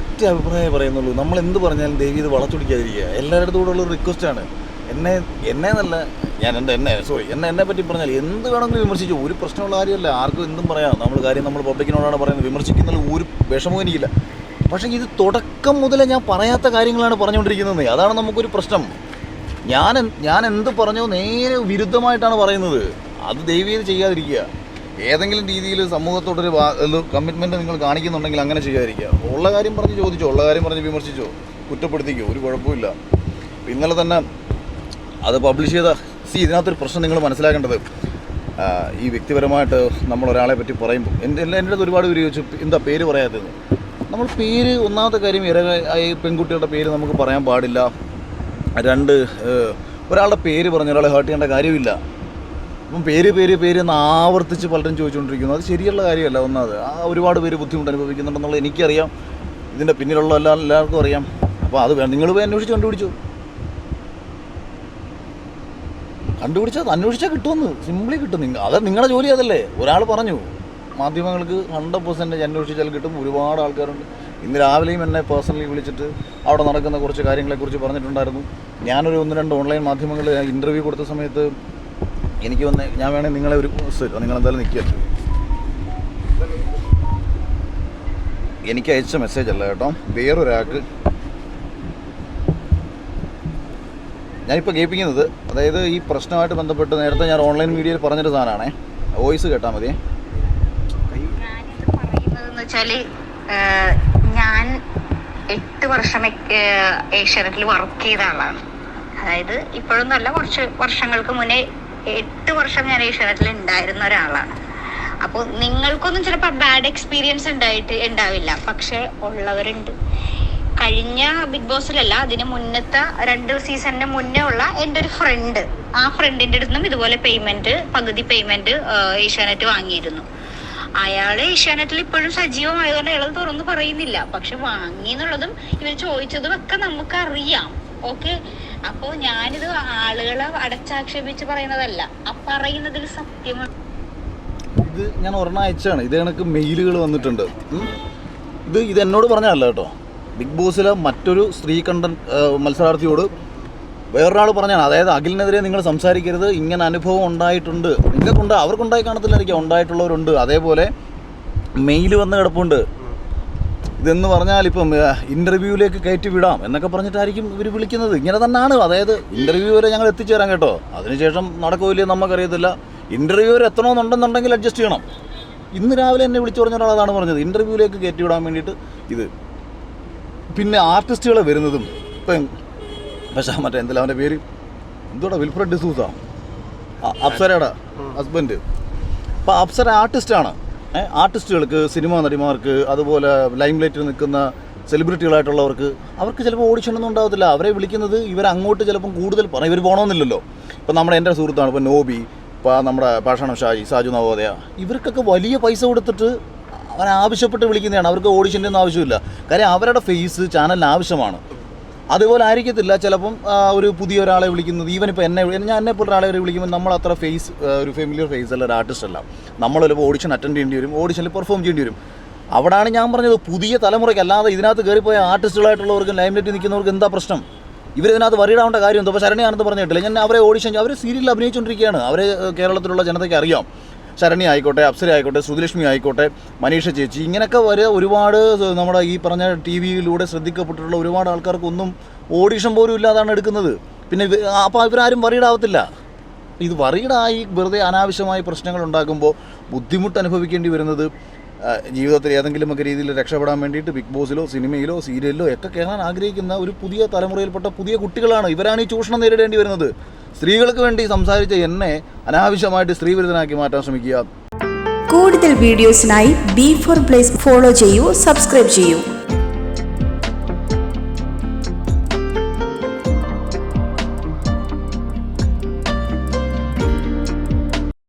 ഒറ്റ അഭിപ്രായം പറയുന്നുള്ളൂ. നമ്മൾ എന്ത് പറഞ്ഞാലും ദേവി ഇത് വളച്ചൊടിക്കാതിരിക്കുക. എല്ലാവരുടെ കൂടെ ഉള്ള റിക്വസ്റ്റാണ് എന്നെ എന്നെ എന്നല്ല ഞാൻ എന്റെ എന്നെ സോറി എന്നെ എന്നെ പറ്റി പറഞ്ഞാൽ എന്ത് വേണമെങ്കിലും വിമർശിച്ചു. ഒരു പ്രശ്നമുള്ള കാര്യമല്ല. ആർക്കും എന്തും പറയാം. നമ്മൾ കാര്യം നമ്മൾ പബ്ലിക്കിനോടാണ് പറയുന്നത്. വിമർശിക്കുന്നതിൽ ഒരു വിഷമവും എനിക്കില്ല. പക്ഷേ ഇത് തുടക്കം മുതലേ ഞാൻ പറയാത്ത കാര്യങ്ങളാണ് പറഞ്ഞുകൊണ്ടിരിക്കുന്നത്. അതാണ് നമുക്കൊരു പ്രശ്നം. ഞാൻ ഞാൻ എന്ത് പറഞ്ഞോ നേരെ വിരുദ്ധമായിട്ടാണ് പറയുന്നത്. അത് ദൈവീത് ചെയ്യാതിരിക്കുക. ഏതെങ്കിലും രീതിയിൽ സമൂഹത്തോടൊരു കമ്മിറ്റ്മെന്റ് നിങ്ങൾ കാണിക്കുന്നുണ്ടെങ്കിൽ അങ്ങനെ ചെയ്യാതിരിക്കുക. ഉള്ള കാര്യം പറഞ്ഞ് ചോദിച്ചോ ഉള്ള കാര്യം പറഞ്ഞ് വിമർശിച്ചോ കുറ്റപ്പെടുത്തിക്കോ ഒരു കുഴപ്പമില്ല. ഇന്നലെ തന്നെ അത് പബ്ലിഷ് ചെയ്ത സി ഇതിനകത്തൊരു പ്രശ്നം നിങ്ങൾ മനസ്സിലാക്കേണ്ടത്. ഈ വ്യക്തിപരമായിട്ട് നമ്മൾ ഒരാളെ പറ്റി പറയുമ്പോൾ എന്റെ എന്റെ അടുത്ത് ഒരുപാട് പേര് ചോദിച്ചു എന്താ പേര് പറയാത്തത് നമ്മൾ പേര് ഒന്നാമത്തെ കാര്യം ഇര ഈ പെൺകുട്ടികളുടെ പേര് നമുക്ക് പറയാൻ പാടില്ല. രണ്ട് ഒരാളുടെ പേര് പറഞ്ഞ ഒരാളെ ഹേർട്ട് ചെയ്യേണ്ട കാര്യമില്ല. അപ്പം പേര് പേര് പേര് എന്ന് ആവർത്തിച്ച് പലരും ചോദിച്ചുകൊണ്ടിരിക്കുന്നു. അത് ശരിയുള്ള കാര്യമല്ല ഒന്നത് ആ ഒരുപാട് പേര് ബുദ്ധിമുട്ട് അനുഭവിക്കുന്നുണ്ടെന്നുള്ളത് എനിക്കറിയാം. ഇതിന്റെ പിന്നിലുള്ള എല്ലാ എല്ലാവർക്കും അറിയാം. അപ്പോൾ അത് നിങ്ങൾ പോയി അന്വേഷിച്ച് കണ്ടുപിടിച്ചു. കണ്ടുപിടിച്ചാൽ അന്വേഷിച്ചാൽ കിട്ടുമെന്ന്. സിമ്പിളി കിട്ടും. നിങ്ങൾ അത് നിങ്ങളുടെ ജോലി അതല്ലേ. ഒരാൾ പറഞ്ഞു മാധ്യമങ്ങൾക്ക് ഹൺഡ്രഡ് പെർസെന്റേജ് അന്വേഷിച്ചാൽ കിട്ടും. ഒരുപാട് ആൾക്കാരുണ്ട്. ഇന്ന് രാവിലെയും എന്നെ പേഴ്സണലി വിളിച്ചിട്ട് അവിടെ നടക്കുന്ന കുറച്ച് കാര്യങ്ങളെക്കുറിച്ച് പറഞ്ഞിട്ടുണ്ടായിരുന്നു. ഞാനൊരു ഒന്ന് രണ്ട് ഓൺലൈൻ മാധ്യമങ്ങളിൽ ഇന്റർവ്യൂ കൊടുത്ത സമയത്ത് എനിക്ക് വന്ന് ഞാൻ വേണമെങ്കിൽ നിങ്ങളെ ഒരു നിങ്ങൾ എന്തായാലും നിൽക്കുക എനിക്ക് അയച്ച മെസ്സേജ് അല്ല കേട്ടോ. വേറൊരാൾക്ക് ഞാനിപ്പോൾ കേൾപ്പിക്കുന്നത് അതായത് ഈ പ്രശ്നമായിട്ട് ബന്ധപ്പെട്ട് നേരത്തെ ഞാൻ ഓൺലൈൻ മീഡിയയിൽ പറഞ്ഞൊരു സാധനമാണേ. വോയിസ് കേട്ടാൽ മതി. ഞാൻ എട്ട് വർഷം ഏഷ്യാനെറ്റിൽ വർക്ക് ചെയ്ത ആളാണ്. അതായത് ഇപ്പോഴൊന്നുമല്ല കുറച്ച് വർഷങ്ങൾക്ക് മുന്നേ എട്ട് വർഷം ഞാൻ ഈ ഷർട്ടിൽ ഉണ്ടായിരുന്ന ഒരാളാണ്. അപ്പോൾ നിങ്ങൾക്കൊന്നും ചിലപ്പോൾ ബാഡ് എക്സ്പീരിയൻസ് ഉണ്ടായിട്ട് ഉണ്ടാവില്ല. പക്ഷെ ഉള്ളവരുണ്ട്. കഴിഞ്ഞ ബിഗ് ബോസിലല്ല അതിന് മുന്നത്തെ രണ്ട് സീസണിന് മുന്നേ ഉള്ള എന്റെ ഒരു ഫ്രണ്ട് ആ ഫ്രണ്ടിന്റെ അടുത്തും ഇതുപോലെ പേയ്മെന്റ് പകുതി പേയ്മെന്റ് ഏഷ്യാനെറ്റ് വാങ്ങിയിരുന്നു. അയാൾ ഏഷ്യാനെറ്റിൽ ഇപ്പോഴും സജീവമായതുകൊണ്ട് അയാൾ തുറന്നു പറയുന്നില്ല. പക്ഷെ വാങ്ങി എന്നുള്ളതും ഇവർ ചോദിച്ചതും ഒക്കെ നമുക്കറിയാം. ഓക്കെ? അപ്പോ ഞാനിത് ആളുകളെ അടച്ചാക്ഷേപിച്ച് പറയുന്നതല്ല. ആ പറയുന്നതിൽ സത്യമാണ് ഇത് ഞാൻ ഒരെണ്ണം അയച്ചാണ് ഇത് എനിക്ക് മെയിലുകൾ വന്നിട്ടുണ്ട്. ഇത് ഇത് എന്നോട് പറഞ്ഞതല്ല കേട്ടോ. ബിഗ് ബോസിലെ മറ്റൊരു സ്ത്രീ കണ്ടൻ മത്സരാർത്ഥിയോട് വേറൊരാൾ പറഞ്ഞാണ് അതായത് അഖിലിനെതിരെ നിങ്ങൾ സംസാരിക്കരുത്. ഇങ്ങനെ അനുഭവം ഉണ്ടായിട്ടുണ്ട്. നിങ്ങൾക്കുണ്ട് അവർക്കുണ്ടായി കാണത്തില്ലായിരിക്കും. ഉണ്ടായിട്ടുള്ളവരുണ്ട്. അതേപോലെ മെയിൽ വന്ന് കിടപ്പുണ്ട്. ഇതെന്ന് പറഞ്ഞാൽ ഇപ്പം ഇന്റർവ്യൂവിലേക്ക് കയറ്റി വിടാം എന്നൊക്കെ പറഞ്ഞിട്ടായിരിക്കും ഇവർ വിളിക്കുന്നത്. ഇങ്ങനെ തന്നെയാണ് അതായത് ഇന്റർവ്യൂ വരെ ഞങ്ങൾ എത്തിച്ചേരാം കേട്ടോ. അതിനുശേഷം നടക്കില്ല നമുക്കറിയത്തില്ല. ഇന്റർവ്യൂ വരെ എത്തണമെന്നുണ്ടെന്നുണ്ടെങ്കിൽ അഡ്ജസ്റ്റ് ചെയ്യണം. ഇന്ന് രാവിലെ എന്നെ വിളിച്ചു പറഞ്ഞ ഒരാൾ അതാണ് പറഞ്ഞത്. ഇന്റർവ്യൂവിലേക്ക് കയറ്റി വിടാൻ വേണ്ടിയിട്ട് ഇത്. പിന്നെ ആർട്ടിസ്റ്റുകൾ വരുന്നതും ഇപ്പം പക്ഷേ മറ്റേ എന്തെല്ലാം അവന്റെ പേര്? എന്തോടാ വിൽഫ്രഡ് ഡിസൂസ? അപ്സരയുടെ ഹസ്ബൻഡ് അപ്പോൾ അപ്സര ആർട്ടിസ്റ്റാണ്. ആർട്ടിസ്റ്റുകൾക്ക് സിനിമാ നടിമാർക്ക് അതുപോലെ ലൈം ലൈറ്റിൽ നിൽക്കുന്ന സെലിബ്രിറ്റികളായിട്ടുള്ളവർക്ക് അവർക്ക് ചിലപ്പോൾ ഓഡിഷനൊന്നും ഉണ്ടാകത്തില്ല അവരെ വിളിക്കുന്നത് ഇവർ അങ്ങോട്ട് ചിലപ്പം കൂടുതൽ പറയും ഇവർ പോകണമെന്നില്ലല്ലോ ഇപ്പം നമ്മുടെ എന്റെ സുഹൃത്താണ് ഇപ്പോൾ നോബി ഇപ്പോൾ നമ്മുടെ പാഷാണം ഷാജി സാജു നവോദയ. ഇവർക്കൊക്കെ വലിയ പൈസ കൊടുത്തിട്ട് അവൻ ആവശ്യപ്പെട്ട് വിളിക്കുന്നതാണ്. അവർക്ക് ഓഡിഷന്റെ ഒന്നും ആവശ്യമില്ല. കാര്യം അവരുടെ ഫേസ് ചാനലിന് ആവശ്യമാണ്. അതുപോലെ ആയിരിക്കത്തില്ല. ചിലപ്പം ഒരു പുതിയ ഒരാളെ വിളിക്കുന്നത് ഈവൻ ഇപ്പോൾ എന്നെ ഞാൻ എന്നെ പോലെ ഒരാളെ ഒരു വിളിക്കുമ്പോൾ നമ്മൾ അത്ര ഫേസ് ഒരു ഫെമിലിയർ ഫേസ് അല്ല ഒരു ആർട്ടിസ്റ്റ് അല്ല. നമ്മൾ ചിലപ്പോൾ ഓഡിഷൻ അറ്റൻഡ് ചെയ്യേണ്ടി വരും ഓഡിഷനിൽ പെർഫോം ചെയ്യേണ്ടി വരും. അവിടെയാണ് ഞാൻ പറഞ്ഞത് പുതിയ തലമുറയ്ക്ക് അല്ലാതെ ഇതിനകത്ത് കയറിപ്പോയ ആർട്ടിസ്റ്റുകളായിട്ടുള്ളവർക്കും ലൈംലൈറ്റ് നിൽക്കുന്നവർക്ക് എന്താ പ്രശ്നം? ഇവരിതിനകത്ത് വറിയിടാവേണ്ട കാര്യം എന്തോ അപ്പോൾ ശരണി ആണെന്ന് പറഞ്ഞിട്ടില്ല ഞാൻ അവരെ ഓഡിഷൻ അവർ സീരിയലിൽ അഭിനയിച്ചുകൊണ്ടിരിക്കുകയാണ് അവരെ കേരളത്തിലുള്ള ജനതയ്ക്ക് അറിയാം. ശരണി ആയിക്കോട്ടെ അപ്സര ആയിക്കോട്ടെ സുധലക്ഷ്മി ആയിക്കോട്ടെ മനീഷ ചേച്ചി ഇങ്ങനെയൊക്കെ വരെ ഒരുപാട് നമ്മുടെ ഈ പറഞ്ഞ ടി വിയിലൂടെ ശ്രദ്ധിക്കപ്പെട്ടിട്ടുള്ള ഒരുപാട് ആൾക്കാർക്കൊന്നും ഓഡിഷൻ പോലും ഇല്ലാതാണ് എടുക്കുന്നത്. പിന്നെ അപ്പോൾ ഇവരാരും വറീഡാവത്തില്ല. ഇത് വറീഡായി വെറുതെ അനാവശ്യമായി പ്രശ്നങ്ങൾ ഉണ്ടാക്കുമ്പോൾ ബുദ്ധിമുട്ട് അനുഭവിക്കേണ്ടി വരുന്നത് ജീവിതത്തിൽ ഏതെങ്കിലുമൊക്കെ രീതിയിൽ രക്ഷപ്പെടാൻ വേണ്ടിയിട്ട് ബിഗ് ബോസിലോ സിനിമയിലോ സീരിയലിലോ ഒക്കെ കയറാൻ ആഗ്രഹിക്കുന്ന ഒരു പുതിയ തലമുറയിൽപ്പെട്ട പുതിയ കുട്ടികളാണ് ഇവരാണ് ഈ ചൂഷണം നേരിടേണ്ടി വരുന്നത്. സ്ത്രീകൾക്ക് വേണ്ടി സംസാരിച്ച എന്നെ അനാവശ്യമായിട്ട് സ്ത്രീവിരുദ്ധനാക്കി മാറ്റാൻ ശ്രമിക്കുക. കൂടുതൽ വീഡിയോസിനായി ബി ഫോർ പ്ലേസ് ഫോളോ ചെയ്യൂ സബ്സ്ക്രൈബ് ചെയ്യൂ.